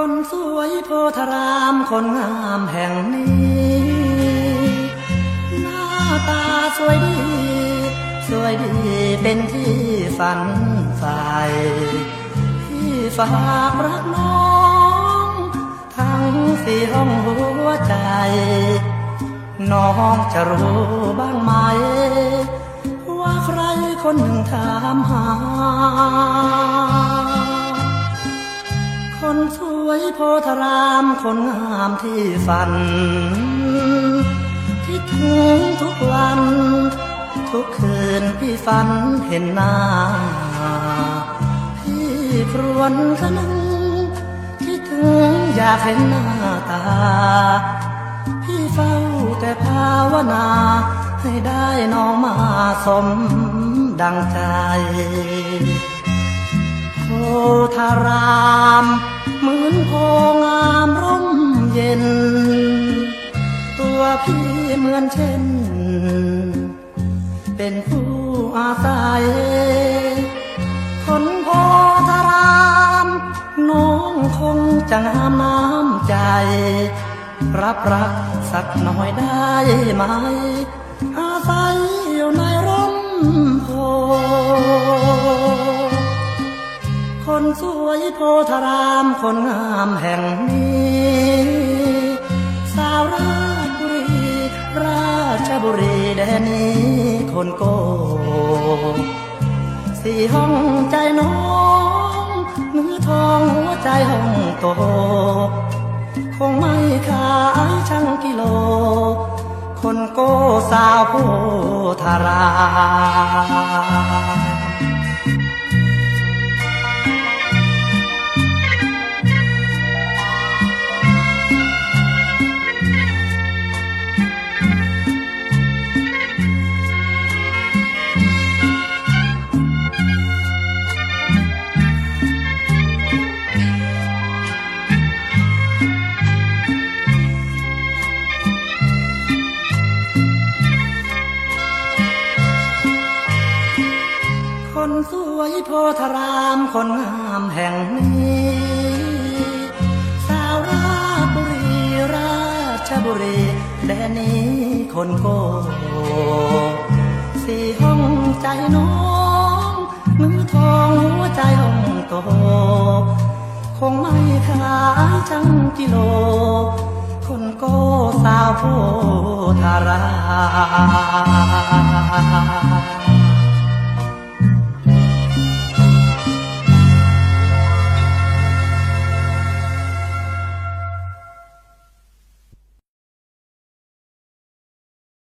คนสวยพอธารามคนงามแห่งนี้ หน้าตาสวยดี สวยดีเป็นที่ฝันใฝ่พี่ฝากรักน้อง ทั้งสี่ห้องหัวใจ น้องจะรู้บ้างไหม ว่าใครคนหนึ่งถามหา คนสวยโพธารามคนงามที่ฝัน คิดถึงทุกวัน ทุกคืนพี่ฝันเห็นหน้า พี่ครวนคนึงคิดถึงอยากเห็นหน้าตา พี่เฝ้าแต่ภาวนาให้ได้น้องมาสมดังใจโพธาราม เหมือนโพงามร่มเย็น ตัวพี่เหมือนเช่น เป็นผู้อาศัยคนโพธารามน้องคงจะงามน้ำใจ รับรักสักหน่อยได้ไหม อาศัยอยู่ในร่ม คนสวยโพธารามคนงามแห่งนี้ สาวราชบุรี ราชบุรีแดนนี้คนโก สี่ห้องใจน้องเนื้อทองหัวใจห้องโต คงไม่ขายช่างกิโล คนโกสาวโพธาราม สวยโพธารามคนงามแห่งนี้ สาวราชบุรีราชบุรีแดนนี้คนโกสี่ห้องใจน้องมือทองหัวใจห้องโต คงไม่ขายจังกิโล คนโกสาวโพธาราม